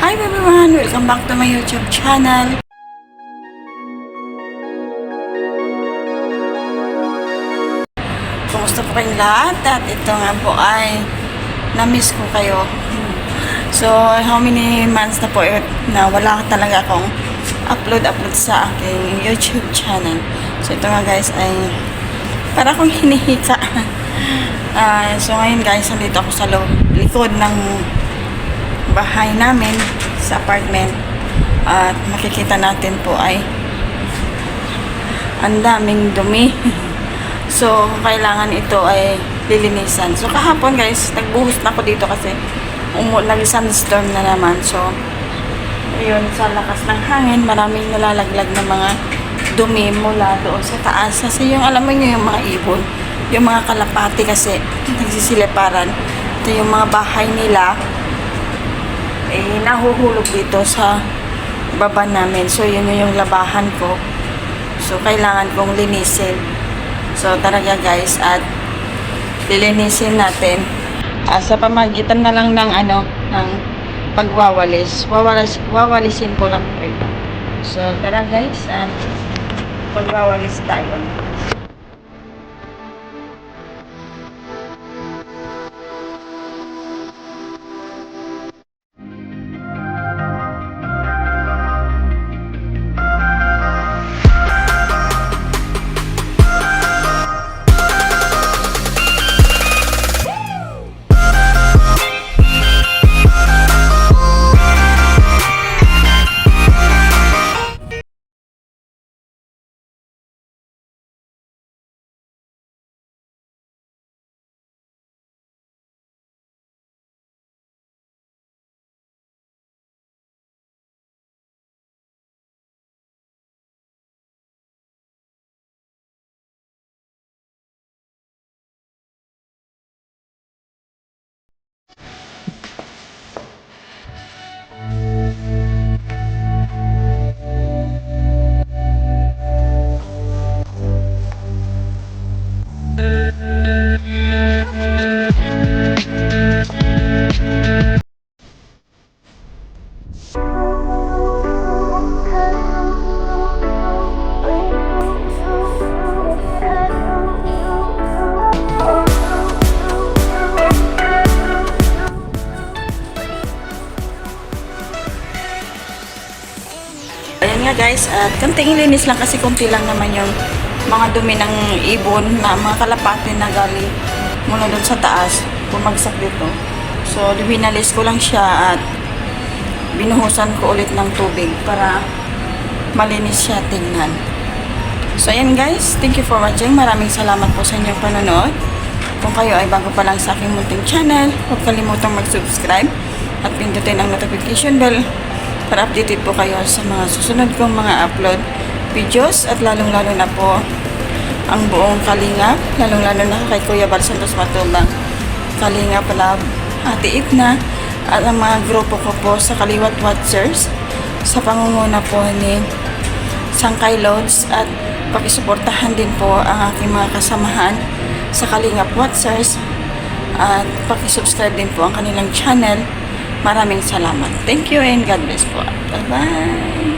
Hi everyone! Welcome back to my YouTube channel. Kumusta po kayong lahat? At ito nga po ay na-miss ko kayo. So, how many months na po eh, na wala talaga akong upload-upload sa aking YouTube channel. So, ito nga guys ay para akong hinihika. Ah, so, ngayon guys, nandito ako sa loob, likod ng bahay namin sa apartment. At makikita natin po ay ang daming dumi. so, kailangan ito ay lilinisan. So, kahapon guys, nagbuhos na ako dito kasi umu nag-sunstorm na naman. So, ayun, sa lakas ng hangin, maraming nalalaglag na mga dumi mula doon sa taas. Kasi yung, alam mo nyo, yung mga ibon, yung mga kalapati kasi nagsisiliparan. Ito yung mga bahay nila, eh, nahuhulog dito sa baba namin. So, yun yung labahan ko. So, kailangan kong linisin. So, talaga guys, at lilinisin natin ah, sa pamagitan na lang ng ano, ng pagwawalis. Wawalis, wawalisin ko lang. So, tara guys, at pagwawalis tayo. Nga guys, at konting linis lang kasi konti lang naman yung mga dumi ng ibon na mga kalapate na gali mula doon sa taas, bumagsak dito. So, winalis ko lang siya at binuhusan ko ulit ng tubig para malinis siya tingnan. So, ayan guys, thank you for watching. Maraming salamat po sa inyong panonood. Kung kayo ay bago pa lang sa aking munting channel, huwag kalimutang mag-subscribe at pindutin ang notification bell para updated po kayo sa mga susunod kong mga upload videos at lalong-lalo na po ang buong Kalinga, lalong-lalo na kay Kuya Bal Santos Matubang, Kalinga Palab, Ate Itna, at ang mga grupo ko po sa Kaliwat Watchers sa pangunguna po ni Sangkay Loads at pakisuportahan din po ang aking mga kasamahan sa Kalingap Watchers at pakisubscribe din po ang kanilang channel. Maraming salamat. Thank you and God bless po. Bye-bye!